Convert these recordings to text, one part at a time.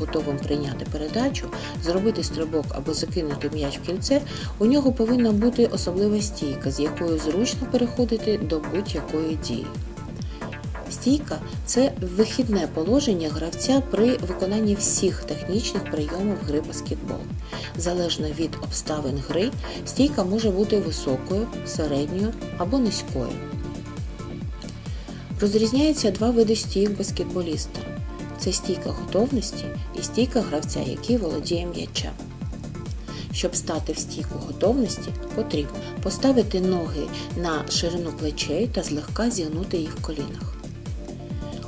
готовим прийняти передачу, зробити стрибок або закинути м'яч в кільце, у нього повинна бути особлива стійка, з якою зручно переходити до будь-якої дії. Стійка це вихідне положення гравця при виконанні всіх технічних прийомів гри баскетбол. Залежно від обставин гри, стійка може бути високою, середньою або низькою. Розрізняється два види стійок баскетболіста: це стійка готовності і стійка гравця, який володіє м'ячем. Щоб стати в стійку готовності, потрібно поставити ноги на ширину плечей та злегка зігнути їх в колінах.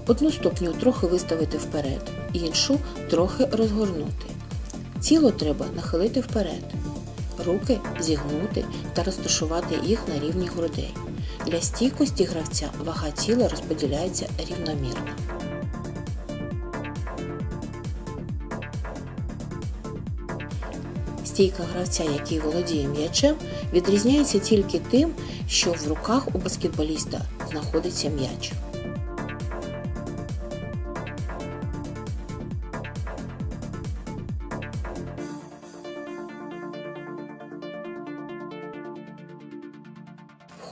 Одну ступню трохи виставити вперед, іншу трохи розгорнути. Тіло треба нахилити вперед, руки зігнути та розташувати їх на рівні грудей. Для стійкості гравця вага тіла розподіляється рівномірно. Стійка гравця, який володіє м'ячем, відрізняється тільки тим, що в руках у баскетболіста знаходиться м'яч.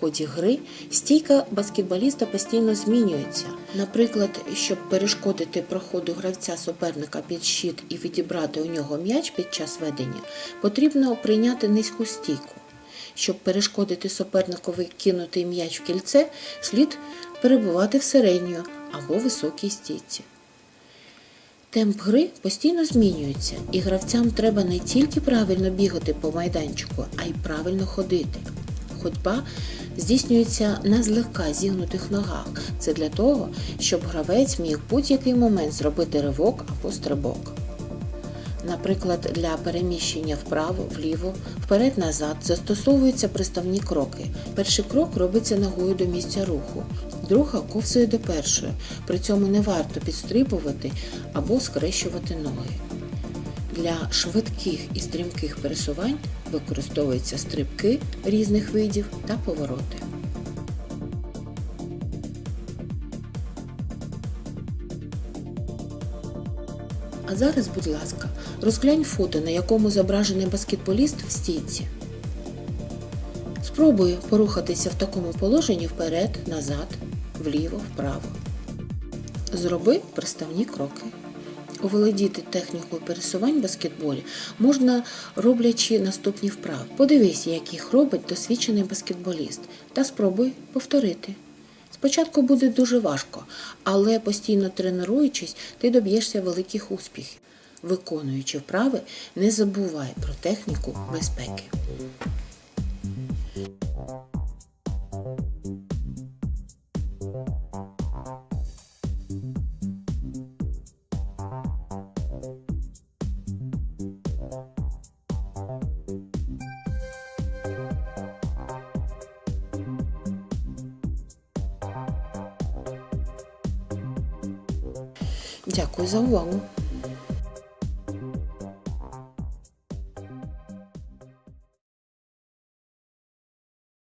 Ході гри стійка баскетболіста постійно змінюється. Наприклад, щоб перешкодити проходу гравця суперника під щит і відібрати у нього м'яч під час ведення, потрібно прийняти низьку стійку. Щоб перешкодити суперникові кинути м'яч в кільце, слід перебувати в середньої або високій стійці. Темп гри постійно змінюється, і гравцям треба не тільки правильно бігати по майданчику, а й правильно ходити. Ходьба здійснюється на злегка зігнутих ногах. Це для того, щоб гравець міг будь-який момент зробити ривок або стрибок. Наприклад, для переміщення вправо, вліво, вперед-назад застосовуються приставні кроки. Перший крок робиться ногою до місця руху, друга ковзує до першої. При цьому не варто підстрибувати або скрещувати ноги. Для швидких і стрімких пересувань використовуються стрибки різних видів та повороти. А зараз, будь ласка, розглянь фото, на якому зображений баскетболіст в стійці. Спробуй порухатися в такому положенні вперед, назад, вліво, вправо. Зроби приставні кроки. Оволодіти технікою пересувань в баскетболі можна роблячи наступні вправи. Подивись, як їх робить досвідчений баскетболіст, та спробуй повторити. Спочатку буде дуже важко, але постійно тренуючись, ти доб'єшся великих успіхів. Виконуючи вправи, не забувай про техніку безпеки. Дякую за увагу!